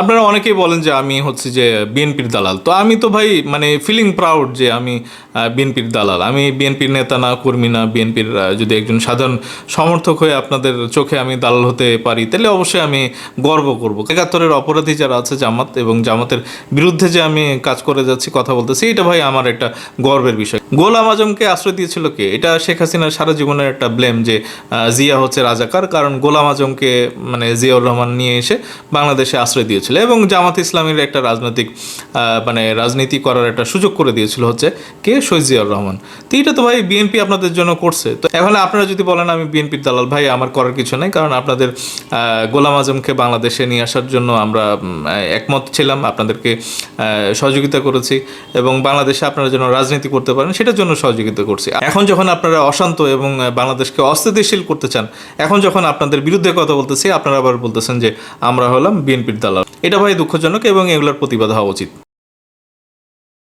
আপনারা অনেকেই বলেন যে আমি হচ্ছে যে বিএনপির দালাল। তো আমি তো ভাই মানে ফিলিং প্রাউড যে আমি বিএনপির দালাল। আমি বিএনপির নেতা না, কর্মী না, বিএনপির যদি একজন সাধারণ সমর্থক হয়ে আপনাদের চোখে আমি দালাল হতে পারি, তাহলে অবশ্যই আমি গর্ব করব। একাত্তরের অপরাধী যারা আছে, জামাত এবং জামাতের বিরুদ্ধে যে আমি কাজ করে যাচ্ছি, কথা বলতেছি, এটা ভাই আমার একটা গর্বের বিষয়। গোলাম আজমকে আশ্রয় দিয়েছিল কে? এটা শেখ হাসিনার সারা জীবনের একটা ব্লেম যে জিয়া হচ্ছে রাজাকার, কারণ গোলাম আজমকে মানে জিয়াউর রহমান নিয়ে এসে বাংলাদেশে আশ্রয় দিয়েছিল এবং জামাত ইসলামের একটা রাজনৈতিক মানে রাজনীতি করার একটা সুযোগ করে দিয়েছিল হচ্ছে কে? শহীদ রহমান। তো এটা তো ভাই বিএনপি আপনাদের জন্য করছে। তো এখন আপনারা যদি বলেন আমি বিএনপির দালাল, ভাই আমার করার কিছু নেই কারণ আপনাদের গোলাম আজমকে বাংলাদেশে নিয়ে আসার জন্য আমরা একমত ছিলাম, আপনাদেরকে সহযোগিতা করেছি এবং বাংলাদেশে আপনারা যেন রাজনীতি করতে পারেন সেটার জন্য সহযোগিতা করছি। এখন যখন আপনারা অশান্ত এবং বাংলাদেশকে অস্থিতিশীল করতে চান, এখন যখন আপনাদের বিরুদ্ধে কথা বলতেছি, আপনারা আবার বলতেছেন যে আমরা হলাম বিএনপির দালাল। এটা ভাই দুঃখজনক এবং এগুলোর প্রতিবাদ হওয়া উচিত।